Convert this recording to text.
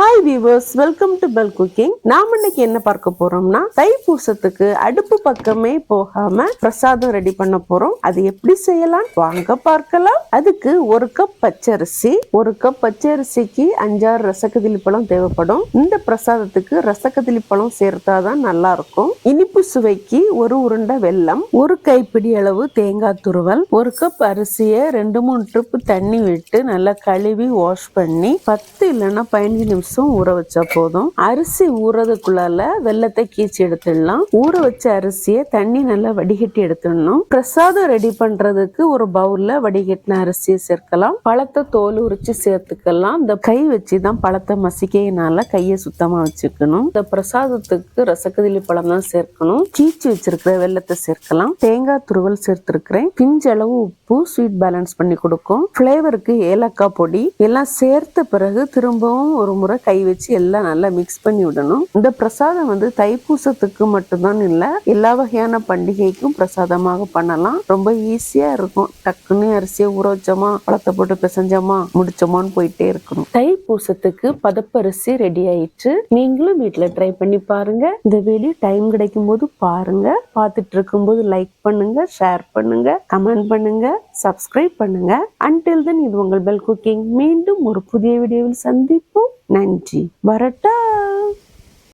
Hi viewers welcome to bell cooking நாம இன்னைக்கு என்ன பார்க்க போறோம்னா தைப்பூசத்துக்கு அடுப்பு பக்கமே போகாம பிரசாதம் ரெடி பண்ண போறோம். அது எப்படி செய்யலாம்? வாங்க பார்க்கலாம். அதுக்கு ஒரு கப் பச்சரிசி ஒரு கப் பச்சரிசிக்கு அஞ்சாறு ரசக்கதிலி பழம் தேவைப்படும். இந்த பிரசாதத்துக்கு ரசக்கதிலி பழம் சேர்த்தாதான் நல்லா இருக்கும். இனிப்பு சுவைக்கு ஒரு உருண்டை வெல்லம் ஒரு கைப்பிடி அளவு தேங்காய் துருவல் ஒரு கப் அரிசியை ரெண்டு மூணு ட்ரிப்பு தண்ணி விட்டு நல்லா கழுவி வாஷ் பண்ணி பத்து இல்லைன்னா பதினஞ்சு நிமிஷம் ஊற வச்சா போதும். அரிசி ஊறதுக்குள்ளால வெள்ளத்தை கீச்சி எடுத்துடலாம். ஊற வச்ச அரிசியை தண்ணி நல்லா வடிகட்டி எடுத்துடணும். பிரசாதம் ரெடி பண்றதுக்கு ஒரு பவுல்ல வடிகட்டின அரிசியை சேர்க்கலாம். பழத்தை தோல் உரிச்சு சேர்த்துக்கலாம். இந்த கை வச்சு தான் பழத்தை மசிக்கையினால கையை சுத்தமா வச்சுக்கணும். இந்த பிரசாதத்துக்கு ரசக்கதிலி பழம் தான் சேர்க்கணும். கீச்சி வச்சிருக்கிற வெள்ளத்தை சேர்க்கலாம். தேங்காய் துருவல் சேர்த்திருக்கிறேன். பிஞ்சளவு உப்பு ஸ்வீட் பேலன்ஸ் பண்ணி கொடுக்கும். ஃப்ளேவருக்கு ஏலக்காய் பொடி எல்லாம் சேர்த்த பிறகு திரும்பவும் ஒரு முறை கை வச்சு எல்லாம் நல்லா மிக்ஸ் பண்ணி விடணும். இந்த பிரசாதம் வந்து தைப்பூசத்துக்கு மட்டும்தான் இல்லை எல்லா வகையான பண்டிகைக்கும் பிரசாதமாக பண்ணலாம். ரொம்ப ஈஸியா இருக்கும். டக்குன்னு அரிசியை ஊற வச்சோமா பழத்தை போட்டு பிசைஞ்சோமா முடிச்சோமான்னு போயிட்டே இருக்கணும். தைப்பூசத்துக்கு பதப்பரிசி ரெடி ஆயிடுச்சு நீங்களும் வீட்டுல ட்ரை பண்ணி பாருங்க. இந்த வீடியோ டைம் கிடைக்கும் போது பாருங்க. பார்த்துட்டு இருக்கும்போது லைக் பண்ணுங்க ஷேர் பண்ணுங்க கமெண்ட் பண்ணுங்க சப்ஸ்கிரைப் பண்ணுங்க. அன்டில் தென் இது உங்கள் பெல் குக்கிங் மீண்டும் ஒரு புதிய வீடியோவில் சந்திப்போம். நன்றி. வரட்டா?